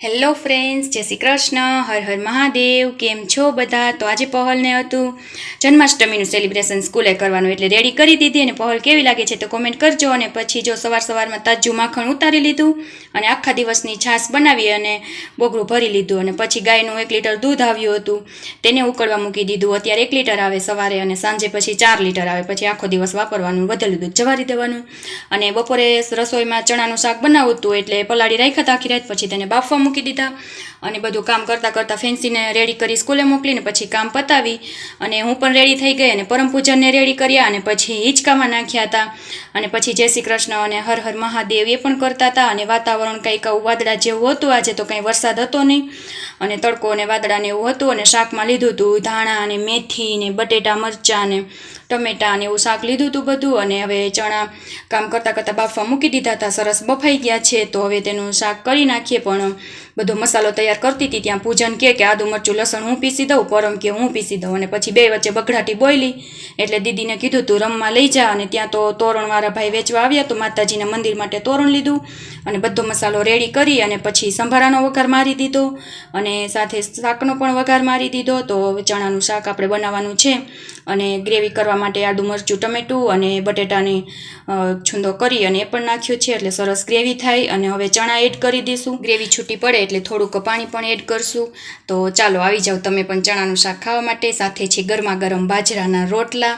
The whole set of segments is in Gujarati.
હેલો ફ્રેન્ડ્સ, જય શ્રી કૃષ્ણ, હર હર મહાદેવ, કેમ છો બધા? તો આજે પહલને હતું જન્માષ્ટમીનું સેલિબ્રેશન સ્કૂલે કરવાનું, એટલે રેડી કરી દીધી અને પહલ કેવી લાગે છે તો કોમેન્ટ કરજો અને પછી જો સવાર સવારમાં તાજું માખણ ઉતારી લીધું અને આખા દિવસની છાશ બનાવી અને બોગડું ભરી લીધું અને પછી ગાયનું એક લીટર દૂધ આવ્યું હતું. તેને ઉકળવા મૂકી દીધું. અત્યારે એક લીટર આવે સવારે અને સાંજે પછી ચાર લીટર આવે. પછી આખો દિવસ વાપરવાનું, વધેલું દૂધ જવારી દેવાનું અને બપોરે રસોઈમાં ચણાનું શાક બનાવવું હતું એટલે પલાળી રાખ્યા આખી રાત પછી તેને બાફવા મૂકી દીધા અને બધું કામ કરતાં કરતાં ફેન્સીને રેડી કરી સ્કૂલે મોકલીને પછી કામ પતાવી અને હું પણ રેડી થઈ ગઈ અને પરમ પૂજનને રેડી કર્યા અને પછી હિંચકામાં નાખ્યા હતા. અને પછી જય શ્રી કૃષ્ણ અને હર હર મહાદેવ એ પણ કરતા હતા. અને વાતાવરણ કંઈક આવું વાદળા જેવું હતું આજે તો કંઈ વરસાદ હતો નહીં. અને તડકો અને વાદળાને એવું હતું અને શાકમાં લીધું હતું, ધાણા અને મેથી ને બટેટા, મરચાં ને ટમેટાં ને એવું શાક લીધું હતું બધું. અને હવે ચણા કામ કરતાં કરતાં બાફવા મૂકી દીધા હતા. સરસ બફાઈ ગયા છે તો હવે તેનું શાક કરી નાખીએ પણ બધો મસાલો તૈયાર કરતી હતી, ત્યાં પૂજન કહે કે આદુ મરચું, લસણ હું પીસી દઉં પરમ કે હું પીસી દઉં અને પછી બે વચ્ચે બગડાટી બોયલી. એટલે દીદીને કીધું, તું રમવા લઈ જા. અને ત્યાં તો તોરણવાળા ભાઈ વેચવા આવ્યા તો માતાજીના મંદિર માટે તોરણ લીધું અને બધો મસાલો રેડી કરી અને પછી સંભારાનો વઘાર મારી દીધો અને સાથે શાકનો પણ વઘાર મારી દીધો. તો ચણાનું શાક આપણે બનાવવાનું છે. અને ગ્રેવી કરવા માટે આદુ મરચું, ટમેટું અને બટેટાની છૂંદો કરી અને એ પણ નાખ્યો છે એટલે સરસ ગ્રેવી થાય અને હવે ચણા એડ કરી દઈશું. ગ્રેવી છૂટી પડે એટલે થોડુંક પાણી પણ એડ કરશું. તો ચાલો આવી જાઓ તમે પણ ચણાનું શાક ખાવા માટે. સાથે છે ગરમા ગરમ બાજરાના રોટલા.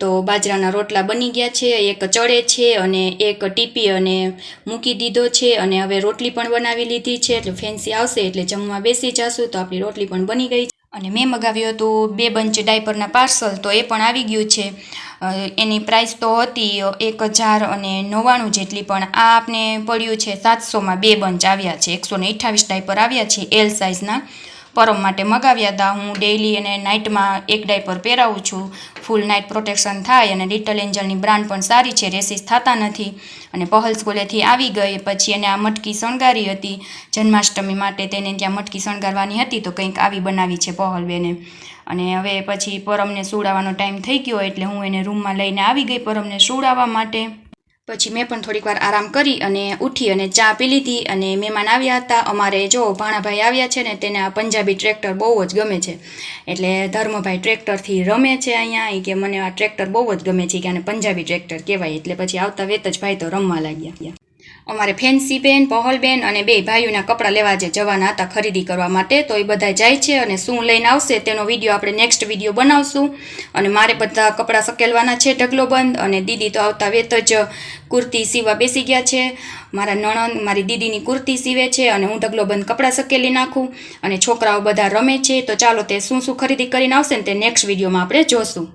તો બાજરાના રોટલા બની ગયા છે, એક ચડે છે અને એક ટીપી અને મૂકી દીધો છે અને હવે રોટલી પણ બનાવી લીધી છે એટલે ફેન્સી આવશે એટલે જમવા બેસી જશું તો આપણી રોટલી પણ બની ગઈ અને મેં મગાવ્યું હતું બે બંચ ડાયપરના પાર્સલ, તો એ પણ આવી ગયું છે. એની પ્રાઇસ તો હતી એક હજાર અને નવ્વાણું જેટલી, પણ આ આપને પડ્યું છે સાતસોમાં બે બંચ આવ્યા છે. એકસો ને અઠ્ઠાવીસ ડાયપર આવ્યા છે એલ સાઇઝના પરમ માટે મગાવ્યા હતા હું ડેઈલી અને નાઇટમાં એક ડાયપર પહેરાવું છું. ફૂલ નાઇટ પ્રોટેક્શન થાય અને લિટલ એન્જલની બ્રાન્ડ પણ સારી છે, રેસીસ થતા નથી. અને પહલ સ્કૂલેથી આવી ગઈ, પછી એને આ મટકી શણગારી હતી. જન્માષ્ટમી માટે તેને ત્યાં મટકી શણગારવાની હતી તો કંઈક આવી બનાવી છે પહલબેને. અને હવે પછી પરમને સુડાવવાનો ટાઈમ થઈ ગયો એટલે હું એને રૂમમાં લઈને આવી ગઈ પરમને સુડાવવા માટે. પછી મેં પણ થોડીક વાર આરામ કરી અને ઉઠી અને ચા પી લીધી અને મહેમાન આવ્યા હતા. અમારે જો ભાણાભાઈ આવ્યા છે ને તેને આ પંજાબી ટ્રેક્ટર બહુ જ ગમે છે. એટલે ધર્મભાઈ ટ્રેક્ટરથી રમે છે અહીંયા. એ કે મને આ ટ્રેક્ટર બહુ જ ગમે છે. કે આને પંજાબી ટ્રેક્ટર કહેવાય. એટલે પછી આવતા વેત જ ભાઈ તો રમવા લાગ્યા. અમારે ફેન્સી બેન પહલબેન અને બે ભાઈઓના કપડાં લેવા જે જવાના હતા ખરીદી કરવા માટે. તો એ બધા જાય છે અને શું લઈને આવશે તેનો વીડિયો આપણે નેક્સ્ટ વીડિયો બનાવશું. અને મારે બધા કપડાં સકેલવાના છે, ઢગલો બંધ. અને દીદી તો આવતા વેત જ કુર્તી સીવા બેસી ગયા છે. મારા નણંદ, મારી દીદીની કુર્તી સીવે છે અને હું ઢગલો બંધ કપડાં સકેલી નાખું. અને છોકરાઓ બધા રમે છે. તો ચાલો તે શું શું ખરીદી કરીને આવશે ને તે નેક્સ્ટ વિડીયોમાં આપણે જોશું.